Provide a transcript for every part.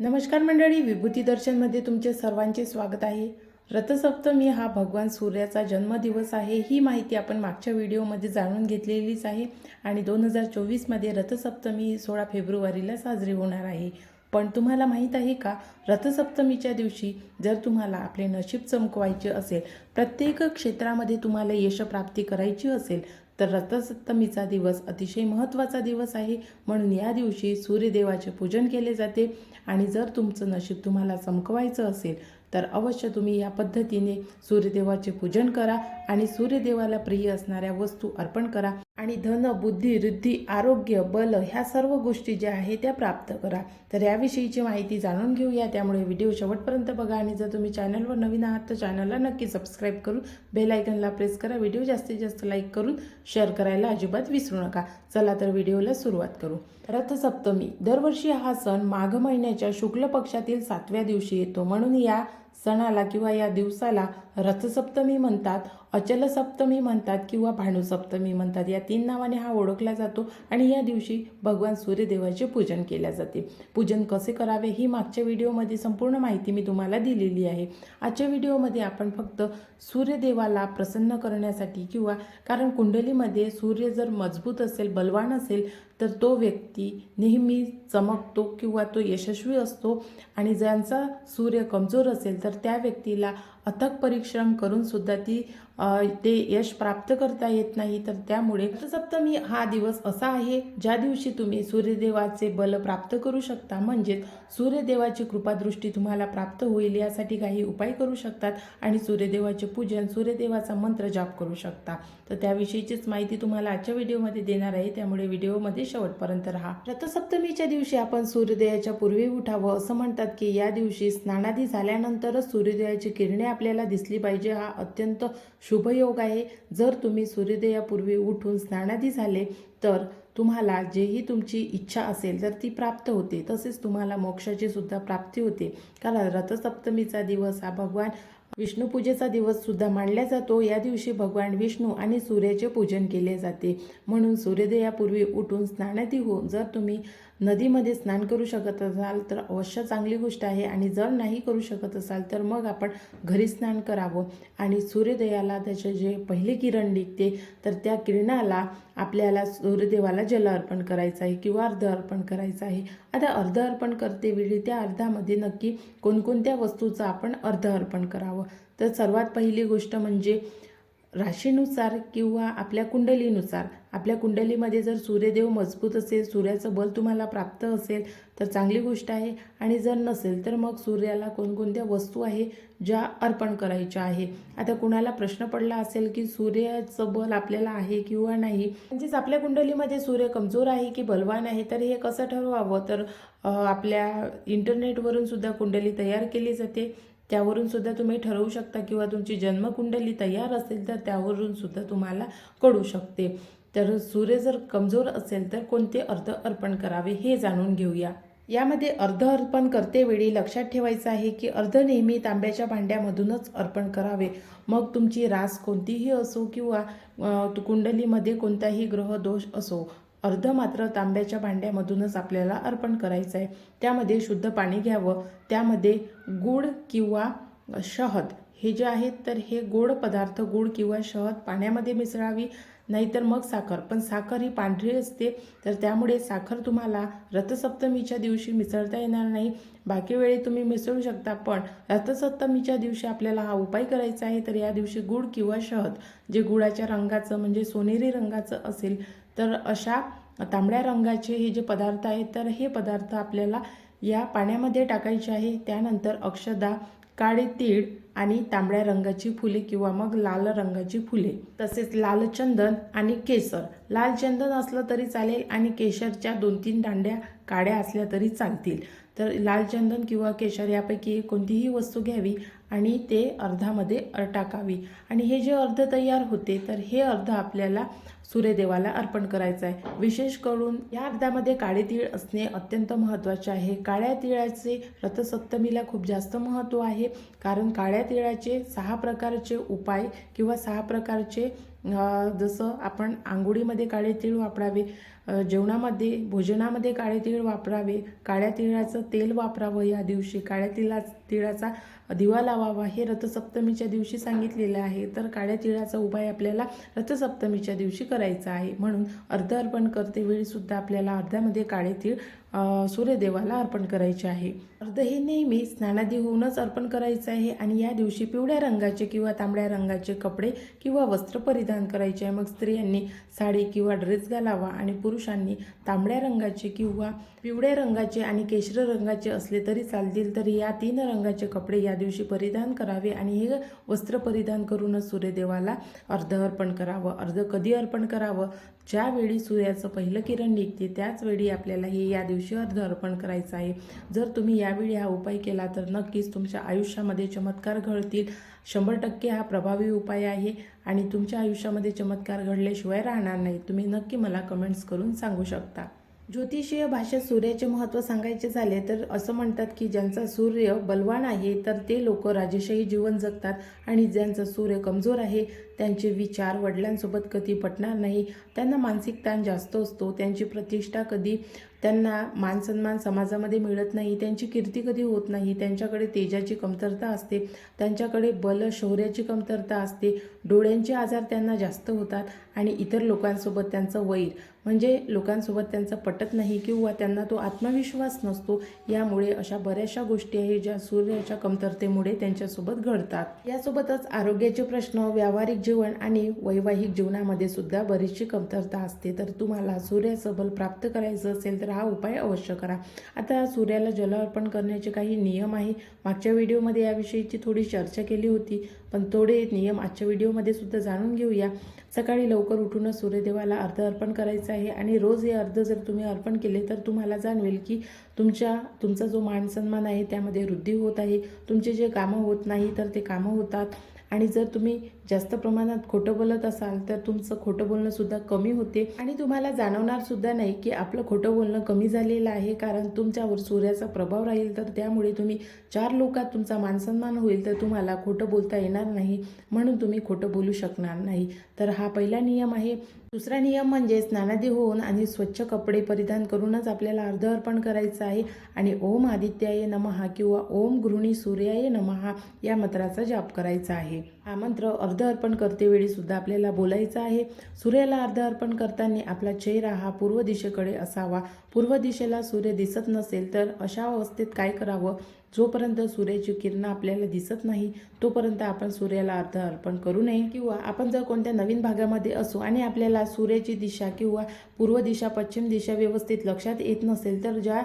नमस्कार मंडळी विभूती दर्शनमध्ये तुमचे सर्वांचे स्वागत आहे. रथसप्तमी हा भगवान सूर्याचा जन्मदिवस आहे ही माहिती आपण मागच्या व्हिडिओमध्ये जाणून घेतलेलीच आहे आणि दोन हजार चोवीसमध्ये रथसप्तमी ही सोळा फेब्रुवारीला साजरी होणार आहे. पण तुम्हाला माहीत आहे का रथसप्तमीच्या दिवशी जर तुम्हाला आपले नशीब चमकवायचे असेल प्रत्येक क्षेत्रामध्ये तुम्हाला यशप्राप्ती करायची असेल तर रथसप्तमीचा दिवस अतिशय महत्त्वाचा दिवस आहे. म्हणून या दिवशी सूर्यदेवाचे पूजन केले जाते. आणि जर तुमचं नशीब तुम्हाला चमकवायचं असेल तर अवश्य तुम्ही या पद्धतीने सूर्यदेवाचे पूजन करा. आणि सूर्यदेवाला प्रिय असणाऱ्या वस्तू अर्पण करा. आणि धन बुद्धी वृद्धी आरोग्य बल ह्या सर्व गोष्टी ज्या आहेत त्या प्राप्त करा. तर याविषयीची माहिती जाणून घेऊया. त्यामुळे व्हिडिओ शेवटपर्यंत बघा आणि जर तुम्ही चॅनलवर नवीन आहात तर चॅनलला नक्की सबस्क्राईब करून बेल आयकनला प्रेस करा. व्हिडिओ जास्तीत जास्त लाईक करून शेअर करायला अजिबात विसरू नका. चला तर व्हिडिओला सुरुवात करू. रथसप्तमी. दरवर्षी हा सण माघ महिन्याच्या शुक्ल पक्षातील सातव्या दिवशी येतो. म्हणून या सणाला किंवा या दिवसाला रथसप्तमी म्हणतात अचल सप्तमी म्हणतात किंवा भानुसप्तमी म्हणतात. या तीन नावाने हा ओळखला जातो आणि या दिवशी भगवान सूर्यदेवाचे पूजन केले जाते. पूजन कसे करावे ही मागच्या व्हिडिओमध्ये संपूर्ण माहिती मी तुम्हाला दिलेली आहे. आजच्या व्हिडिओमध्ये आपण फक्त सूर्यदेवाला प्रसन्न करण्यासाठी किंवा कारण कुंडलीमध्ये सूर्य जर मजबूत असेल बलवान असेल तर तो व्यक्ती नेहमी चमकतो किंवा तो यशस्वी असतो आणि ज्यांचा सूर्य कमजोर असेल तर त्या व्यक्तीला अथक परिश्रम करूनसुद्धा ती ते यश प्राप्त करता येत नाही तर त्यामुळे रथसप्तमी हा दिवस असा आहे ज्या दिवशी तुम्ही सूर्यदेवाचे बल प्राप्त करू शकता. म्हणजेच सूर्यदेवाची कृपादृष्टी तुम्हाला प्राप्त होईल यासाठी काही उपाय करू शकतात आणि सूर्यदेवाचे पूजन सूर्यदेवाचा मंत्र जाप करू शकता. तर त्याविषयीचीच माहिती तुम्हाला आजच्या व्हिडिओमध्ये देणार आहे. त्यामुळे व्हिडिओमध्ये शेवटपर्यंत राहा. रथसप्तमीच्या दिवशी आपण सूर्योदयाच्या पूर्वी उठावं असं म्हणतात की या दिवशी स्नानादी झाल्यानंतरच सूर्योदयाची किरणे आपल्याला दिसली पाहिजे. हा अत्यंत शुभयोग आहे. जर तुम्ही सूर्योदयापूर्वी उठून स्नानादी झाले तर तुम्हाला जेही तुमची इच्छा असेल तर ती प्राप्त होते. तसेच तुम्हाला मोक्षाची सुद्धा प्राप्ती होते. कारण रथसप्तमीचा दिवस हा भगवान विष्णू पूजेचा दिवस सुद्धा मानला जातो. या दिवशी भगवान विष्णू आणि सूर्याचे पूजन केले जाते. म्हणून सूर्योदयापूर्वी उठून स्नानादी हो. जर तुम्ही नदीमध्ये स्नान करू शकत असाल तर अवश्य चांगली गोष्ट आहे आणि जर नाही करू शकत असाल तर मग आपण घरी स्नान करावं. आणि सूर्योदयाला त्याचे जे पहिले किरण निघते तर त्या किरणाला आपल्याला सूर्यदेवाला जल अर्पण करायचं आहे किंवा अर्ध अर्पण करायचं आहे. आता अर्ध अर्पण करते वेळी त्या अर्धामध्ये नक्की कोणकोणत्या वस्तूचं आपण अर्ध अर्पण करावं? तर सर्वात पहिली गोष्ट म्हणजे राशीनुसार किंवा आपल्या कुंडलीनुसार. आपल्या कुंडलीमध्ये जर सूर्यदेव मजबूत असेल सूर्याचं बल तुम्हाला प्राप्त असेल तर चांगली गोष्ट आहे. आणि जर नसेल तर मग सूर्याला कोणकोणत्या वस्तू आहे ज्या अर्पण करायच्या आहे? आता कुणाला प्रश्न पडला असेल की सूर्याचं बल आपल्याला आहे किंवा नाही म्हणजेच आपल्या कुंडलीमध्ये सूर्य कमजोर आहे की बलवान आहे तर हे कसं ठरवावं? तर आपल्या इंटरनेटवरून सुद्धा कुंडली तयार केली जाते. त्यावरून सुद्धा तुम्ही ठरवू शकता किंवा तुमची जन्मकुंडली तयार असेल तर त्यावरून सुद्धा तुम्हाला कळू शकते. तर सूर्य जर कमजोर असेल तर कोणते अर्थ अर्पण करावे हे जाणून घेऊया. यामध्ये अर्ध अर्पण करतेवेळी लक्षात ठेवायचं आहे की अर्ध नेहमी तांब्याच्या भांड्यामधूनच अर्पण करावे. मग तुमची रास कोणतीही असो किंवा कुंडलीमध्ये कोणताही ग्रह दोष असो अर्ध मात्र तांब्याच्या भांड्यामधूनच आपल्याला अर्पण करायचं आहे त्यामध्ये शुद्ध पाणी घ्यावं. त्यामध्ये गूळ किंवा शहद. हे जे आहेत तर हे गोड पदार्थ गूळ किंवा शहद पाण्यामध्ये मिसळावी नाहीतर मग साखर. पण साखर ही पांढरी असते तर त्यामुळे साखर तुम्हाला रथसप्तमीच्या दिवशी मिसळता येणार नाही. बाकी वेळी तुम्ही मिसळू शकता पण रथसप्तमीच्या दिवशी आपल्याला हा उपाय करायचा आहे तर या दिवशी गूळ किंवा शहद जे गुळाच्या रंगाचं म्हणजे सोनेरी रंगाचं असेल तर अशा तांबड्या रंगाचे हे जे पदार्थ आहेत तर हे पदार्थ आपल्याला या पाण्यामध्ये टाकायचे आहे. त्यानंतर अक्षदा काळे तीळ आणि तांबड्या रंगाची फुले किंवा मग लाल रंगाची फुले तसेच लाल चंदन आणि केसर. लाल चंदन असलं तरी चालेल आणि केशरच्या दोन तीन दांड्या काड्या असल्या तरी चालतील. तर लाल चंदन किंवा केशर यापैकी कोणतीही वस्तू घ्यावी आणि ते अर्धामध्ये टाकावी. आणि हे जे अर्ध तयार होते तर हे अर्ध आपल्याला सूर्यदेवाला अर्पण करायचं आहे. विशेष करून या अर्धामध्ये काळे तीळ असणे अत्यंत महत्त्वाचे आहे. काळ्या तिळाचे रथसप्तमीला खूप जास्त महत्त्व आहे कारण काळ्या तिळाचे सहा प्रकारचे उपाय किंवा सहा प्रकारचे जसं आपण आंघोळीमध्ये काळे तीळ वापरावे जेवणामध्ये भोजनामध्ये काळे तीळ वापरावे काळ्या तिळाचं तेल वापरावं या दिवशी काळ्या तिळा तिळाचा दिवा लावावा हे रथसप्तमीच्या दिवशी सांगितलेलं आहे. तर काळ्या तिळाचा उपाय आपल्याला रथसप्तमीच्या दिवशी करायचा आहे. म्हणून अर्ध अर्पण करते वेळीसुद्धा आपल्याला अर्ध्यामध्ये काळे तीळ सूर्यदेवाला अर्पण करायचे आहे. अर्ध हे नेहमी स्नानादी होऊनच अर्पण करायचं आहे आणि या दिवशी पिवळ्या रंगाचे किंवा तांबड्या रंगाचे कपडे किंवा वस्त्र परिधान करायचे आहे. मग स्त्रियांनी साडी किंवा ड्रेस घालावा आणि पुरुषांनी तांबड्या रंगाचे किंवा पिवळ्या रंगाचे आणि केशर रंगाचे असले तरी चालतील तर या तीन रंगाचे कपडे या दिवशी परिधान करावे आणि हे वस्त्र परिधान करूनच सूर्यदेवाला अर्ध अर्पण करावं. अर्ध कधी अर्पण करावं? ज्यावेळी सूर्याचं पहिलं किरण निघते त्याचवेळी आपल्याला हे या दिवशी अर्ध अर्पण करायचं आहे. जर तुम्ही यावेळी हा उपाय केला तर नक्कीच तुमच्या आयुष्यामध्ये चमत्कार घडतील. शंभर टक्के हा प्रभावी उपाय आहे आणि तुमच्या आयुष्यामध्ये चमत्कार घडल्याशिवाय राहणार नाही. तुम्ही नक्की मला कमेंट्स करून सांगू शकता. ज्योतिषीय भाषेत सूर्याचे महत्त्व सांगायचे झाले तर असं म्हणतात की ज्यांचा सूर्य बलवान आहे तर ते लोक राजेशाही जीवन जगतात आणि ज्यांचा सूर्य कमजोर आहे त्यांचे विचार वडिलांसोबत कधी पटणार नाही त्यांना मानसिक ताण जास्त असतो त्यांची प्रतिष्ठा कधी त्यांना मानसन्मान समाजामध्ये मिळत नाही त्यांची कीर्ती कधी होत नाही त्यांच्याकडे तेजाची कमतरता असते त्यांच्याकडे बल शौर्याची कमतरता असते डोळ्यांचे आजार त्यांना जास्त होतात आणि इतर लोकांसोबत त्यांचं वैर म्हणजे लोकांसोबत त्यांचं पटत नाही किंवा त्यांना तो आत्मविश्वास नसतो यामुळे अशा बऱ्याचशा गोष्टी आहेत ज्या सूर्याच्या कमतरतेमुळे त्यांच्यासोबत घडतात. यासोबतच आरोग्याचे प्रश्न व्यावहारिक जीवन आणि वैवाहिक जीवनामध्ये सुद्धा बरीचशी कमतरता असते. तर तुम्हाला सूर्याचं बल प्राप्त करायचं असेल तर हा उपाय अवश्य करा. आता सूर्याला जल अर्पण करण्याचे काही नियम आहे. मागच्या व्हिडिओमध्ये याविषयीची थोडी चर्चा केली होती पण थोडे नियम आजच्या व्हिडिओमध्ये सुद्धा जाणून घेऊया. सकाळी लवकर उठूनच सूर्यदेवाला अर्ध अर्पण करायचं आहे आणि रोज हे अर्ध जर तुम्ही अर्पण केले तर तुम्हाला जाणवेल की तुमच्या तुमचा जो मानसन्मान आहे त्यामध्ये वृद्धी होत आहे. तुमचे जे कामं होत नाही तर ते कामं होतात. आणि जर तुम्ही जास्त प्रमाणात खोटं बोलत असाल तर तुमचं खोटं बोलणंसुद्धा कमी होते. आणि तुम्हाला जाणवणारसुद्धा नाही की आपलं खोटं बोलणं कमी झालेलं आहे कारण तुमच्यावर सूर्याचा प्रभाव राहील. तर त्यामुळे तुम्ही चार लोकात तुमचा मानसन्मान होईल तर तुम्हाला खोटं बोलता येणार नाही म्हणून तुम्ही खोटं बोलू शकणार नाही. तर हा पहिला नियम आहे. दुसरा नियम म्हणजे स्नानादी होऊन आणि स्वच्छ कपडे परिधान करूनच आपल्याला अर्ध अर्पण करायचं आहे. आणि ओम आदित्याय नमहा किंवा ओम गृहिणी सूर्याय नमहा या मंत्राचा जाप करायचा आहे. हा मंत्र अर्ध अर्पण करतेवेळी सुद्धा आपल्याला बोलायचा आहे. सूर्याला अर्ध अर्पण करताना आपला चेहरा हा पूर्व दिशेकडे असावा. पूर्व दिशेला सूर्य दिसत नसेल तर अशा अवस्थेत काय करावं? जोपर्यंत सूर्याची किरणं आपल्याला दिसत नाही तोपर्यंत आपण सूर्याला अर्ध अर्पण करू नये. किंवा आपण जर कोणत्या नवीन भागामध्ये असू आणि आपल्याला सूर्याची दिशा किंवा पूर्व दिशा पश्चिम दिशा व्यवस्थित लक्षात येत नसेल तर ज्या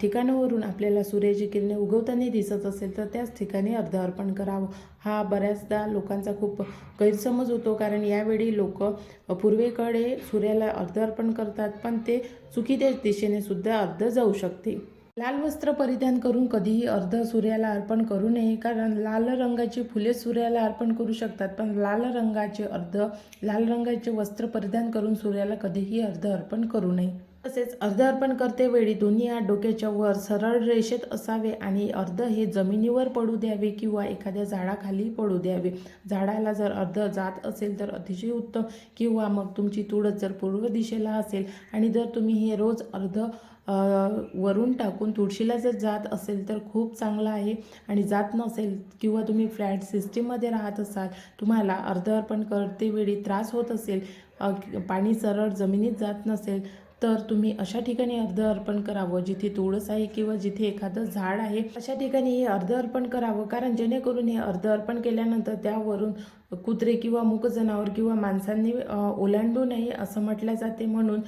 ठिकाणावरून आपल्याला सूर्याची किरणे उगवताना दिसत असेल तर त्याच ठिकाणी अर्ध अर्पण करावं. हा बऱ्याचदा लोकांचा खूप गैरसमज होतो कारण यावेळी लोक पूर्वेकडे सूर्याला अर्ध अर्पण करतात पण ते चुकीच्या दिशेने सुद्धा अर्ध जाऊ शकते. लाल वस्त्र परिधान करून कधीही अर्ध सूर्याला अर्पण करू नये कारण लाल रंगाची फुले सूर्याला अर्पण करू शकतात पण लाल रंगाचे अर्ध लाल रंगाचे वस्त्र परिधान करून सूर्याला कधीही अर्ध अर्पण करू नये. तसेच अर्ध अर्पण करते वेळी दोन्ही हात डोक्याच्या वर सरळ रेषेत असावे आणि अर्ध हे जमिनीवर पडू द्यावे किंवा एखाद्या झाडाखाली पडू द्यावे. झाडाला जर अर्ध जात असेल तर अतिशय उत्तम किंवा मग तुमची तुळस जर पूर्व दिशेला असेल आणि जर तुम्ही हे रोज अर्ध वरून टाकून तुळशीला जर जात असेल तर खूप चांगलं आहे. आणि जात नसेल किंवा तुम्ही फ्लॅट सिस्टीममध्ये राहत असाल तुम्हाला अर्धअर्पण करतेवेळी करते वेळी त्रास होत असेल पाणी सरळ जमिनीत जात नसेल तर तुम्ही अशा ठिकाणी अर्ध अर्पण करावं जिथे तुळस आहे किंवा जिथे एखादं झाड आहे. अशा ठिकाणी हे अर्ध अर्पण करावं कारण जेणेकरून हे अर्ध अर्पण केल्यानंतर त्यावरून कुत्रे किंवा मूक जनावर किंवा माणसांनी ओलांडू नये असं म्हटलं जाते म्हणून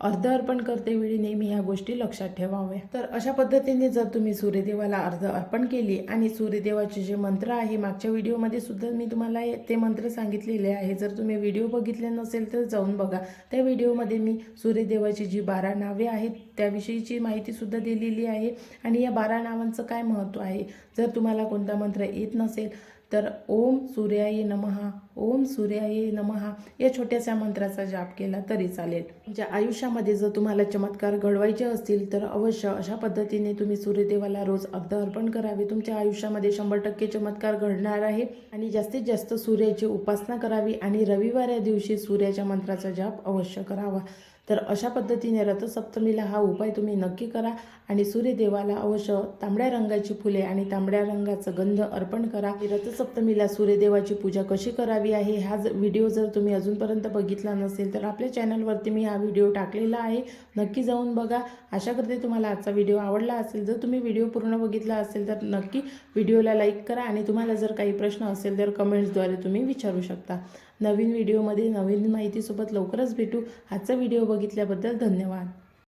अर्ध अर्पण करते वेळी नेहमी ह्या गोष्टी लक्षात ठेवाव्या. तर अशा पद्धतीने जर तुम्ही सूर्यदेवाला अर्ध अर्पण केली आणि सूर्यदेवाचे जे मंत्र आहे मागच्या व्हिडिओमध्ये सुद्धा मी तुम्हाला ते मंत्र सांगितलेले आहे. जर तुम्ही व्हिडिओ बघितले नसेल तर जाऊन बघा. त्या व्हिडिओमध्ये मी सूर्यदेवाची जी बारा नावे आहेत त्याविषयीची माहितीसुद्धा दिलेली आहे. आणि या बारा नावांचं काय महत्त्व आहे? जर तुम्हाला कोणता मंत्र येत नसेल तर ओम सूर्याय नमहा ओम सूर्याय नमहा या छोट्याशा मंत्राचा जाप केला तरी चालेल. तुमच्या आयुष्यामध्ये जर तुम्हाला चमत्कार घडवायचे असतील तर अवश्य अशा पद्धतीने तुम्ही सूर्यदेवाला रोज अर्ध अर्पण करावे. तुमच्या आयुष्यामध्ये शंभर टक्के चमत्कार घडणार आहे आणि जास्तीत जास्त सूर्याची उपासना करावी आणि रविवार या दिवशी सूर्याच्या मंत्राचा जाप अवश्य करावा. तर अशा पद्धतीने रथसप्तमीला हा उपाय तुम्ही नक्की करा आणि सूर्यदेवाला अवश्य तांबड्या रंगाची फुले आणि तांबड्या रंगाचं गंध अर्पण करा. रथसप्तमीला सूर्यदेवाची पूजा कशी करावी आहे हा व्हिडिओ जर तुम्ही अजूनपर्यंत बघितला नसेल तर आपल्या चॅनलवरती मी हा व्हिडिओ टाकलेला आहे. नक्की जाऊन बघा. आशा करते तुम्हाला आजचा व्हिडिओ आवडला असेल. जर तुम्ही व्हिडिओ पूर्ण बघितला असेल तर नक्की व्हिडिओला लाईक करा आणि तुम्हाला जर काही प्रश्न असेल तर कमेंट्सद्वारे तुम्ही विचारू शकता. नवीन व्हिडिओमध्ये नवीन माहितीसोबत लवकरच भेटू. आजचा व्हिडिओ बघितल्याबद्दल धन्यवाद.